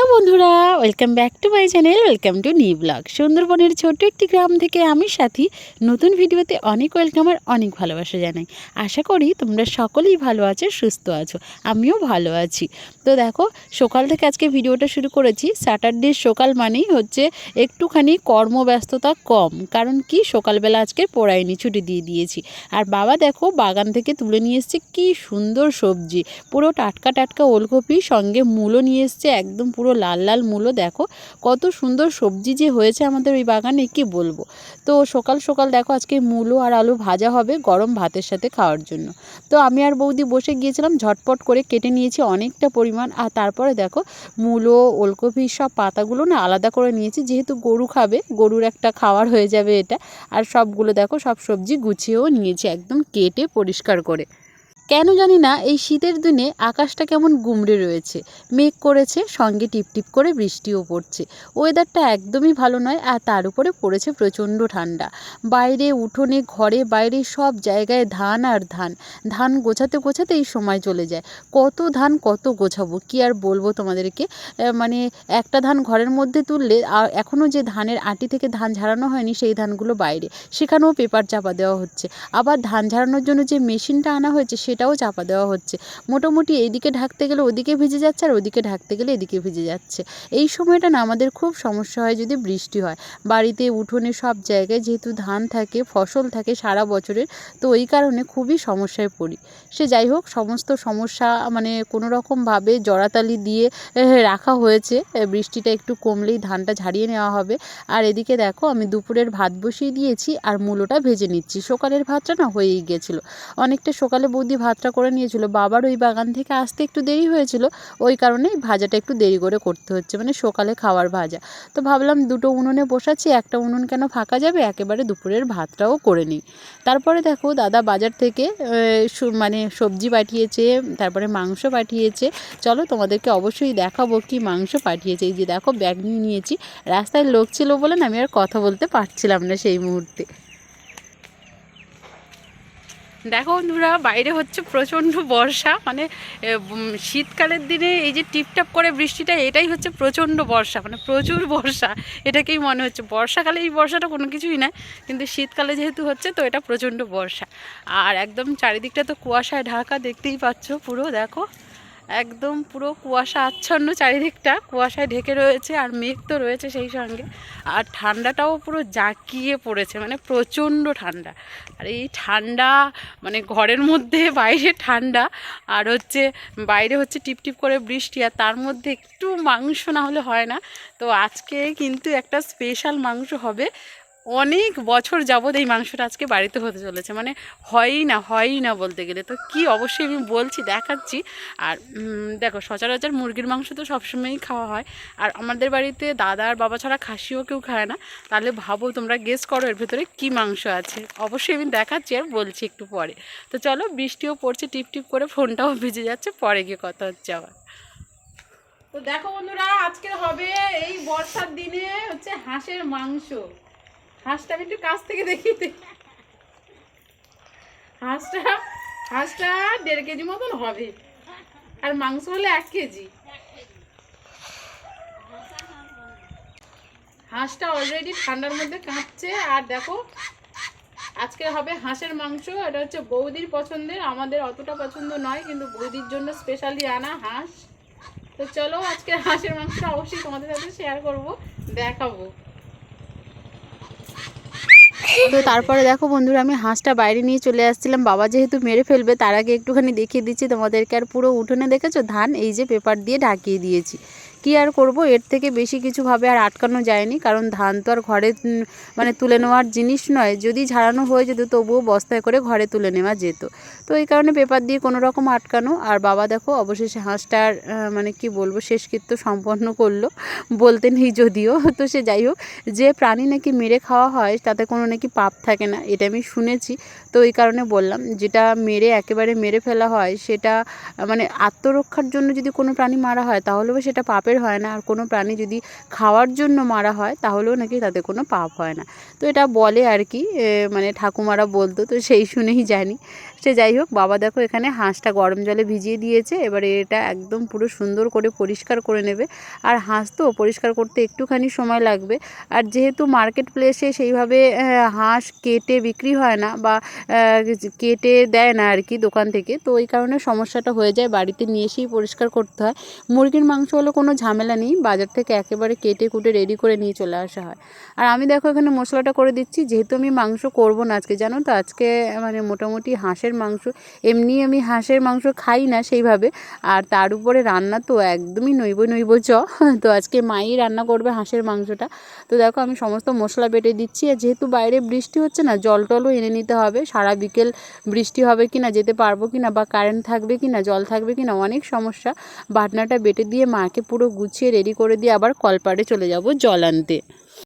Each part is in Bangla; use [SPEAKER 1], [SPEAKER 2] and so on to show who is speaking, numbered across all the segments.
[SPEAKER 1] Welcome back to my channel welcome to নি ব্লগ সুন্দরবনের ছোট্ট একটি গ্রাম থেকে আমি সাথী, নতুন ভিডিওতে অনেক ওয়েলকাম আর অনেক ভালোবাসা জানাই। আশা করি তোমরা সকলেই ভালো আছো, সুস্থ আছো, আমিও ভালো আছি। তো দেখো, সকাল থেকে আজকে ভিডিওটা শুরু করেছি। স্যাটারডে সকাল মানেই হচ্ছে একটুখানি কর্মব্যস্ততা কম, কারণ কি? সকালবেলা আজকে পড়াইনি, ছুটি দিয়ে দিয়েছি। আর বাবা দেখো, বাগান থেকে তুলে নিয়ে এসছে, কি সুন্দর সবজি। পুরো টাটকা টাটকা ওলকপি, সঙ্গে মূলো নিয়ে এসছে, একদম পুরো লাল লাল মূলো, দেখো। কত সুন্দর সবজি যে হয়েছে আমাদের ওই বাগানে, কি বলব? তো সকাল সকাল দেখো আজকে মূলো আর আলু ভাজা হবে গরম ভাতের সাথে খাওয়ার জন্য। তো আমি আর বৌদি বসে গিয়েছিলাম, ঝটপট করে কেটে নিয়েছি অনেকটা পরিমাণ। আর তারপরে দেখো, মূলো, ওলকপি, সব পাতাগুলো না আলাদা করে নিয়েছি। যেহেতু গরু খাবে, গরুর একটা খাওয়ার হয়ে যাবে এটা। আর সবগুলো দেখো, সব সবজি গুছিয়েও নিয়েছি একদম কেটে পরিষ্কার করে। কেন জানি না, এই শীতের দিনে আকাশটা কেমন গুমড়ে রয়েছে। মেঘ করেছে, সঙ্গে টিপটিপ করে বৃষ্টিও পড়ছে। ওয়েদারটা একদমই ভালো নয়, আর তার উপরে পড়েছে প্রচণ্ড ঠান্ডা। বাইরে উঠোনে, ঘরে, বাইরে সব জায়গায় ধান আর ধান। ধান গোছাতে গোছাতে এই সময় চলে যায়। কত ধান, কত গোছাবো? কি আর বলব তোমাদেরকে? মানে একটা ধান ঘরের মধ্যে তুললে এখনও যে ধানের আটি থেকে ধান ঝাড়ানো হয়নি, সেই ধানগুলো বাইরে। সেখানেও পেপার চাপা দেওয়া হচ্ছে। আবার ধান ঝাড়ানোর জন্য যে মেশিনটা আনা হয়েছে সেটাও চাপা দেওয়া হচ্ছে। মোটামুটি এইদিকে ঢাকতে গেলে ওদিকে ভিজে যাচ্ছে আর ওদিকে ঢাকতে গেলে এদিকে ভিজে যাচ্ছে। এই সময়টা না আমাদের খুব সমস্যা হয় যদি বৃষ্টি হয়। বাড়িতে উঠোনে সব জায়গায় যেহেতু ধান থাকে, ফসল থাকে সারা বছরের, তো ওই কারণে খুবই সমস্যায় পড়ি। সে যাই হোক, সমস্ত সমস্যা মানে কোনো রকমভাবে জড়াতালি দিয়ে রাখা হয়েছে। বৃষ্টিটা একটু কমলেই ধানটা ঝাড়িয়ে নেওয়া হবে। আর এদিকে দেখো, আমি দুপুরের ভাত বসিয়ে দিয়েছি আর মূলোটা ভেজে নিচ্ছি। সকালের ভাতটা না হয়েই গেছিল। অনেকটা সকালে বৌদি ভাতটা করে নিয়েছিল। বাবার ওই বাগান থেকে আসতে একটু দেরি হয়েছিল, ওই কারণে ভাজাটা একটু দেরি করে করতে হচ্ছে মানে সকালে খাওয়ার ভাজা। তো ভাবলাম দুটো উনুনে বসাচ্ছি, একটা উনুন কেন ফাঁকা যাবে? একেবারে দুপুরের ভাতটাও করে নিই। তারপরে দেখো দাদা বাজার থেকে মানে সবজি পাঠিয়েছে, তারপরে মাংস পাঠিয়েছে। চলো তোমাদেরকে অবশ্যই দেখাবো কি মাংস পাঠিয়েছে। এই যে দেখো ব্যাগ নিয়ে নিয়েছি, রাস্তায় লোক ছিল বলে না আমি আর কথা বলতে পারছিলাম না সেই মুহূর্তে। দেখো বন্ধুরা, বাইরে হচ্ছে প্রচণ্ড বর্ষা মানে শীতকালের দিনে এই যে টিপটাপ করে বৃষ্টিটা, এটাই হচ্ছে প্রচণ্ড বর্ষা মানে প্রচুর বর্ষা, এটাকেই মনে হচ্ছে। বর্ষাকালে এই বর্ষাটা কোনো কিছুই না কিন্তু শীতকালে যেহেতু হচ্ছে, তো এটা প্রচণ্ড বর্ষা। আর একদম চারিদিকটা তো কুয়াশায় ঢাকা, দেখতেই পাচ্ছ পুরো, দেখো। একদম পুরো কুয়াশা আচ্ছন্ন চারিদিকটা। কুয়াশায় ঢেকে রয়েছে আর মেঘ তো রয়েছে সেই সঙ্গে। আর ঠান্ডাটাও পুরো জাঁকিয়ে পড়েছে মানে প্রচণ্ড ঠান্ডা। আর এই ঠান্ডা মানে ঘরের মধ্যে, বাইরে ঠান্ডা। আর হচ্ছে বাইরে হচ্ছে টিপটিপ করে বৃষ্টি, আর তার মধ্যে একটু মাংস না হলে হয় না। তো আজকে কিন্তু একটা স্পেশাল মাংস হবে। অনেক বছর যাবৎ এই মাংসটা আজকে বাড়িতে হতে চলেছে। মানে হয়ই না হয়ই না বলতে গেলে। তো কি অবশ্যই আমি বলছি, দেখাচ্ছি। আর দেখো, সচরাচর মুরগির মাংস তো সবসময়ই খাওয়া হয়। আর আমাদের বাড়িতে দাদা আর বাবা ছাড়া খাসিও কেউ খায় না। তাহলে ভাবো তোমরা গেস করো এর ভেতরে কি মাংস আছে। অবশ্যই আমি দেখাচ্ছি আর বলছি একটু পরে। তো চলো, বৃষ্টিও পড়ছে, টিপ টিপ করে ফোনটাও ভিজে যাচ্ছে, পরে গিয়ে কথা হচ্ছে আবার। তো দেখো বন্ধুরা, আজকে হবে এই বর্ষার দিনে হচ্ছে হাঁসের মাংস। হাঁসটা আমি একটু কাছ থেকে দেখি। হাঁসটা হাঁসটা দেড় কেজি মতন হবে। আর মাংস হলে এক কেজি। হাঁসটা অলরেডি ঠান্ডার মধ্যে কাঁপছে। আর দেখো, আজকে হবে হাঁসের মাংস। এটা হচ্ছে বৌদির পছন্দের। আমাদের অতটা পছন্দ নয়, কিন্তু বৌদির জন্য স্পেশালি আনা হাঁস। তো চলো আজকে হাঁসের মাংসটা অবশ্যই তোমাদের সাথে শেয়ার করব, দেখাবো। তো তারপরে দেখো বন্ধুরা, আমি হাঁসটা বাইরে নিয়ে চলে আসছিলাম। বাবা যেহেতু মেরে ফেলবে, তার আগে একটুখানি দেখিয়ে দিচ্ছি তোমাদেরকে। আর পুরো উঠোনে দেখেছ? ধান এই যে পেপার দিয়ে ঢাকিয়ে দিয়েছি। কি আর করব? এর থেকে বেশি কিছুভাবে আর আটকানো যায়নি। কারণ ধান তো আর ঘরে মানে তুলে নেওয়ার জিনিস নয়। যদি ঝাড়ানো হয়ে যেত তবুও বস্তায় করে ঘরে তুলে নেওয়া যেত। তো এই কারণে পেপার দিয়ে কোনো রকম আটকানো। আর বাবা দেখো, অবশেষে হাঁসটার মানে কি বলব, শেষকৃত্য সম্পন্ন করল। বলতে নেই যদিও। তো সে যাই হোক, যে প্রাণী নাকি মেরে খাওয়া হয়, তাতে কোনো নাকি পাপ থাকে না। এটা আমি শুনেছি। তো এই কারণে বললাম, যেটা মেরে একেবারে মেরে ফেলা হয়, সেটা মানে আত্মরক্ষার জন্য যদি কোনো প্রাণী মারা হয়, তাহলেও সেটা পাপের পাপের হয় না। আর কোনো প্রাণী যদি খাওয়ার জন্য মারা হয়, তাহলেও নাকি তাতে কোনো পাপ হয় না। তো এটা বলে আর কি মানে ঠাকুমারা বলতো, তো সেই শুনেই জানি। সে যাই হোক, বাবা দেখো এখানে হাঁসটা গরম জলে ভিজিয়ে দিয়েছে। এবারে এটা একদম পুরো সুন্দর করে পরিষ্কার করে নেবে। আর হাঁস তো পরিষ্কার করতে একটুখানি সময় লাগবে। আর যেহেতু মার্কেট প্লেসে সেইভাবে হাঁস কেটে বিক্রি হয় না বা কেটে দেয় না আর কি দোকান থেকে, তো ওই কারণে সমস্যাটা হয়ে যায়। বাড়িতে নিয়ে এসেই পরিষ্কার করতে হয়। মুরগির মাংস হলো কোনো ঝামেলা নেই। বাজার থেকে একেবারে কেটে কুটে রেডি করে নিয়ে চলে আসা হয়। আর আমি দেখো এখানে মশলাটা করে দিচ্ছি। যেহেতু আমি মাংস করব না আজকে, জানো তো? আজকে মানে মোটামুটি হাঁসের মাংস, এমনি আমি হাঁসের মাংস খাই না সেইভাবে। আর তার উপরে রান্না তো একদমই নইব নইব চ তো আজকে মাই রান্না করবে হাঁসের মাংসটা। তো দেখো আমি সমস্ত মশলা বেটে দিচ্ছি। আর যেহেতু বাইরে বৃষ্টি হচ্ছে না, জল টলও এনে নিতে হবে। সারা বিকেল বৃষ্টি হবে কি না যেতে পারব কি না বা কারেন্ট থাকবে কি না জল থাকবে কি না অনেক সমস্যা। বাটনাটা বেটে দিয়ে মাকে পুরো গুছিয়ে রেডি করে দিয়ে আবার কলপাড়ে চলে যাব জল আনতে।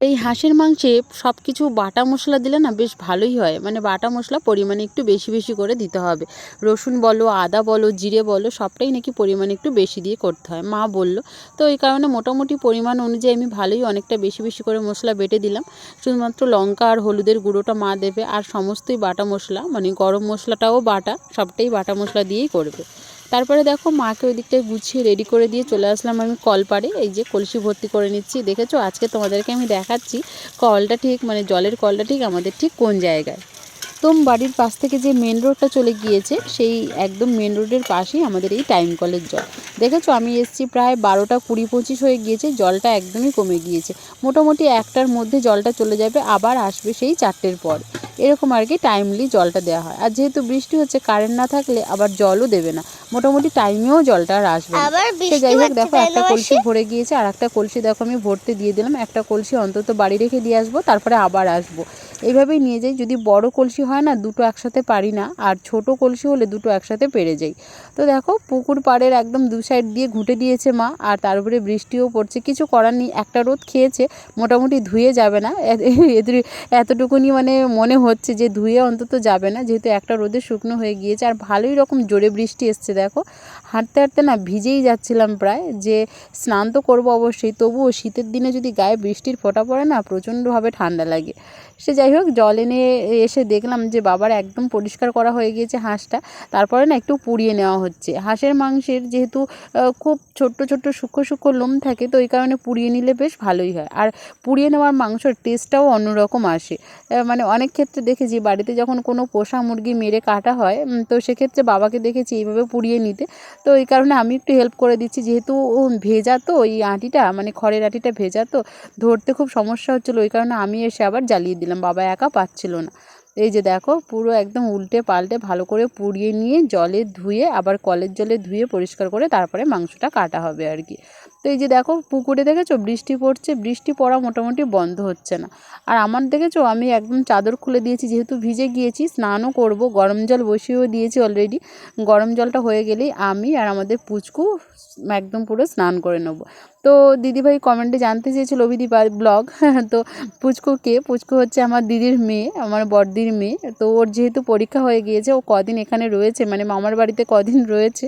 [SPEAKER 1] এই হাঁসের মাংসে সব কিছু বাটা মশলা দিলে না বেশ ভালোই হয়। মানে বাটা মশলা পরিমাণে একটু বেশি বেশি করে দিতে হবে। রসুন বলো, আদা বলো, জিরে বলো, সবটাই নাকি পরিমাণে একটু বেশি দিয়ে করতে হয়। মা বলল, তো এই কারণে মোটামুটি পরিমাণ অনুযায়ী আমি ভালোই অনেকটা বেশি বেশি করে মশলা বেটে দিলাম। শুধুমাত্র লঙ্কা আর হলুদের গুঁড়োটা মা দেবে। আর সমস্তই বাটা মশলা মানে গরম মশলাটাও বাটা, সবটাই বাটা মশলা দিয়েই করবে। তারপরে দেখো মাকে ওই দিকটায় গুছিয়ে রেডি করে দিয়ে চলে আসলাম আমি কল কলপাড়ে। এই যে কলসি ভর্তি করে নিচ্ছি। দেখেছ? আজকে তোমাদেরকে আমি দেখাচ্ছি কলটা ঠিক মানে জলের কলটা ঠিক আমাদের ঠিক কোন জায়গায়। একদম বাড়ির পাশ থেকে যে মেন রোডটা চলে গিয়েছে, সেই একদম মেন রোডের পাশেই আমাদের এই টাইম কলের জল। দেখেছ? আমি এসছি প্রায় বারোটা কুড়ি পঁচিশ হয়ে গিয়েছে, জলটা একদমই কমে গিয়েছে। মোটামুটি একটার মধ্যে জলটা চলে যাবে, আবার আসবে সেই চারটের পর। এরকম আর কি টাইমলি জলটা দেওয়া হয়। আর যেহেতু বৃষ্টি হচ্ছে কারেন্ট না থাকলে আবার জলও দেবে না। মোটামুটি টাইমেও জলটা আর আসবে সে যাই হোক দেখো একটা কলসি ভরে গিয়েছে আর একটা কলসি দেখো আমি ভরতে দিয়ে দিলাম। একটা কলসি অন্তত বাড়ি রেখে দিয়ে আসব তারপরে আবার আসব। এইভাবেই নিয়ে যাই। যদি বড় কলসি হয় না দুটো একসাথে পারি না আর ছোট কলসি হলে দুটো একসাথে পেরে যাই। তো দেখো পুকুর পাড়ের একদম দু সাইড দিয়ে ঘুঁটে দিয়েছে মা আর তার উপরে বৃষ্টিও পড়ছে। কিছু করার নেই একটা রোদ খেয়েছে মোটামুটি ধুয়ে যাবে না। এতটুকুনি মানে মনে হচ্ছে যে ধুয়ে অন্তত যাবে না, যেহেতু একটা রোদে শুকনো হয়ে গিয়েছে। আর ভালোই রকম জোরে বৃষ্টি এসছে, দেখো। হাঁটতে হাঁটতে না ভিজেই যাচ্ছিলাম প্রায় যে স্নান তো করব অবশ্যই, তবুও শীতের দিনে যদি গায়ে বৃষ্টির ফোটা পড়ে না প্রচণ্ডভাবে ঠান্ডা লাগে। সে যাই হোক, জল এনে এসে দেখলাম যে বাবার একদম পরিষ্কার করা হয়ে গিয়েছে হাঁসটা, তারপরে না একটু পুড়িয়ে নেওয়া হচ্ছে। হাঁসের মাংসের যেহেতু খুব ছোট্ট ছোট্ট সূক্ষ্ম সূক্ষ্ম লোম থাকে, তো ওই কারণে পুড়িয়ে নিলে বেশ ভালোই হয়। আর পুড়িয়ে নেওয়ার মাংসের টেস্টটাও অন্যরকম আসে। মানে অনেক ক্ষেত্রে দেখেছি, বাড়িতে যখন কোনো পোষা মুরগি মেরে কাটা হয় তো সেক্ষেত্রে বাবাকে দেখেছি এইভাবে পুড়িয়ে নিতে। তো এই কারণে আমি একটু হেল্প করে দিচ্ছি। যেহেতু ভেজা তো ওই আঁটিটা মানে খড়ের আঁটিটা ভেজা তো, ধরতে খুব সমস্যা হচ্ছিল। ওই কারণে আমি এসে আবার জ্বালিয়ে দিলাম। বাবা একা পাচ্ছিল না। এই যে দেখো, পুরো একদম উল্টে পাল্টে ভালো করে পুড়িয়ে নিয়ে জলে ধুয়ে, আবার কলের জলে ধুয়ে পরিষ্কার করে তারপরে মাংসটা কাটা হবে আর কি। তো এই যে দেখো, পুকুরে দেখেছ? বৃষ্টি পড়ছে, বৃষ্টি পড়া মোটামুটি বন্ধ হচ্ছে না। আর আমার দেখেছ? আমি একদম চাদর খুলে দিয়েছি, যেহেতু ভিজে গিয়েছি, স্নানও করব, গরম জল বসিয়েও দিয়েছি অলরেডি গরম জলটা হয়ে গেলেই আমি আর আমাদের পুচকু একদম পুরো স্নান করে নেব। তো দিদিভাই কমেন্টে জানতে চেয়েছিল অভিদি ব্লগ তো পুচকু কে? পুচকু হচ্ছে আমার দিদির মেয়ে, আমার বড়দির মেয়ে, তো ওর যেহেতু পরীক্ষা হয়ে গিয়েছে, ও কদিন এখানে রয়েছে মানে মামার বাড়িতে কদিন রয়েছে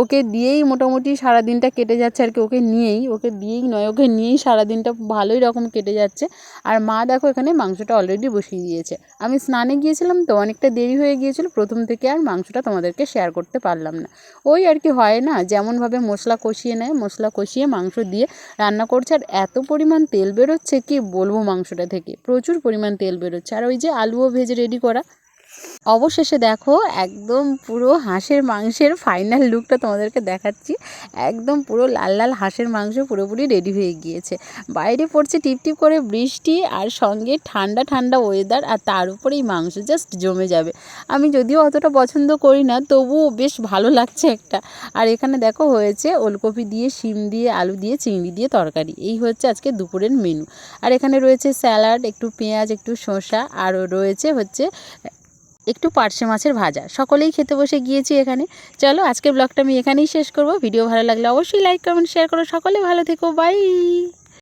[SPEAKER 1] ওকে দিয়েই মোটামুটি সারা দিনটা কেটে যাচ্ছে আর কি, ওকে নিয়েই, ওকে দিয়েই নয়, ওকে নিয়েই সারা দিনটা ভালোই রকম কেটে যাচ্ছে। আর মা দেখো এখানে মাংসটা অলরেডি বসিয়ে দিয়েছে। আমি স্নানে গিয়েছিলাম তো অনেকটা দেরি হয়ে গিয়েছিল, প্রথম থেকে আর মাংসটা তোমাদেরকে শেয়ার করতে পারলাম না। ওই আর কি হয় না, যেমনভাবে মশলা কষিয়ে নেয়, মশলা কষিয়ে মাংস দিয়ে রান্না করছে। আর এত পরিমাণ তেল বেরোচ্ছে কি বলব মাংসটা থেকে? প্রচুর পরিমাণ তেল বেরোচ্ছে। আর ওই যে আলুও ভেজে রেডি করা। অবশেষে দেখো একদম পুরো হাঁসের মাংসের ফাইনাল লুকটা তোমাদেরকে দেখাচ্ছি। একদম পুরো লাল লাল হাঁসের মাংস পুরোপুরি রেডি হয়ে গিয়েছে। বাইরে পড়ছে টিপ টিপ করে বৃষ্টি আর সঙ্গে ঠান্ডা ঠান্ডা ওয়েদার আর তার উপরেই মাংস জাস্ট জমে যাবে। আমি যদিও অতটা পছন্দ করি না, তবুও বেশ ভালো লাগছে একটা। আর এখানে দেখো হয়েছে ওলকপি দিয়ে, শিম দিয়ে, আলু দিয়ে, চিংড়ি দিয়ে তরকারি। এই হচ্ছে আজকে দুপুরের মেনু আর এখানে রয়েছে স্যালাড একটু পেঁয়াজ, একটু শসা। আর রয়েছে হচ্ছে একটু পার্শে মাছের ভাজা। সকলেই খেতে বসে গিয়েছি এখানে। চলো, আজকের ব্লগটা আমি এখানেই শেষ করব। ভিডিও ভালো লাগলে অবশ্যই লাইক কমেন্ট শেয়ার করো। সকলে ভালো থেকো। বাই